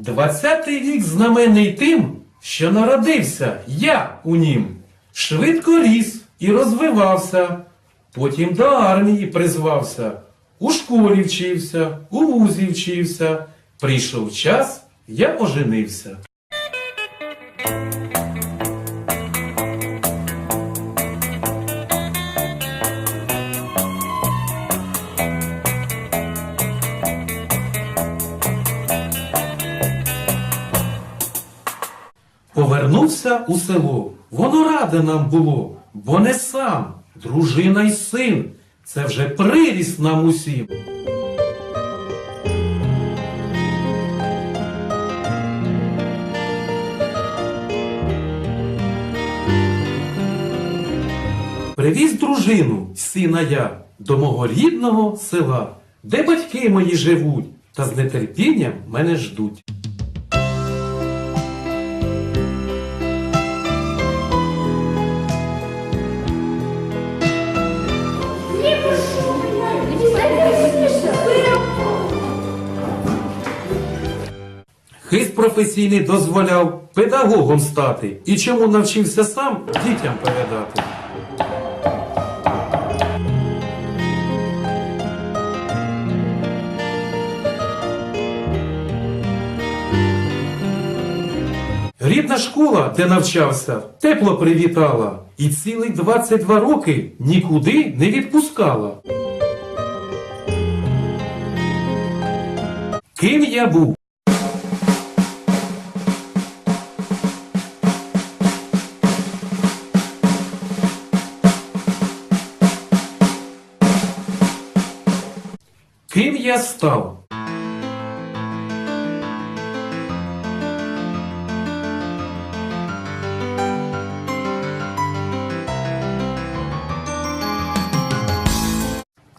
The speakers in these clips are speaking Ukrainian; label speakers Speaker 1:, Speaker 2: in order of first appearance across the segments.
Speaker 1: Двадцятий вік знаменний тим, що народився я у нім, швидко ріс і розвивався, потім до армії призвався, у школі вчився, у вузі вчився, прийшов час, я оженився. Повернувся у село. Воно раде нам було, бо не сам, дружина й син. Це вже приріст нам усім. Привіз дружину, сина я, до мого рідного села, де батьки мої живуть, та з нетерпінням мене ждуть. Хист професійний дозволяв педагогом стати і чому навчився сам дітям передати. Рідна школа, де навчався, тепло привітала і цілих 22 роки нікуди не відпускала. Ким я був? Ким я став?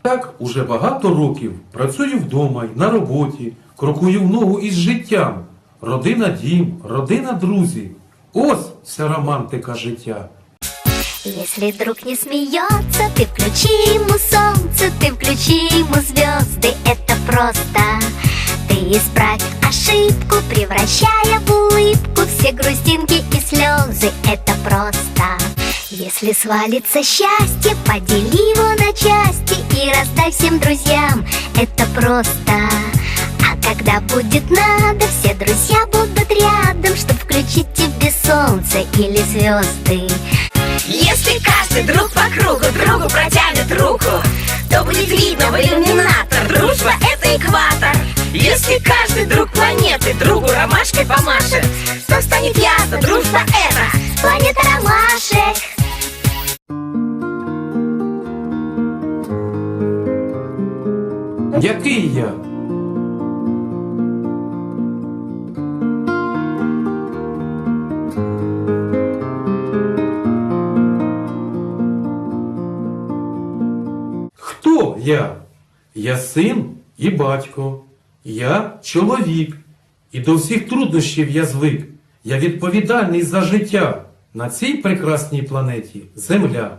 Speaker 1: Так уже багато років працюю вдома й на роботі, крокую в ногу із життям. Родина дім, родина друзі. Ось вся романтика життя.
Speaker 2: Если друг не смеется, ты включи ему солнце, ты включи ему звезды, это просто. Ты исправь ошибку, превращая в улыбку все грустинки и слезы, это просто. Если свалится счастье, подели его на части и раздай всем друзьям, это просто. А когда будет надо, все друзья будут рядом, чтобы включить тебе солнце или звезды.
Speaker 3: Если друг по кругу другу протянет руку, то будет видно в иллюминатор. Дружба — это экватор. Если каждый друг планеты другу ромашкой помашет, то станет ясно, дружба — это
Speaker 2: Планета ромашек.
Speaker 1: Який я? Я? Я син і батько. Я чоловік. І до всіх труднощів я звик. Я відповідальний за життя на цій прекрасній планеті Земля.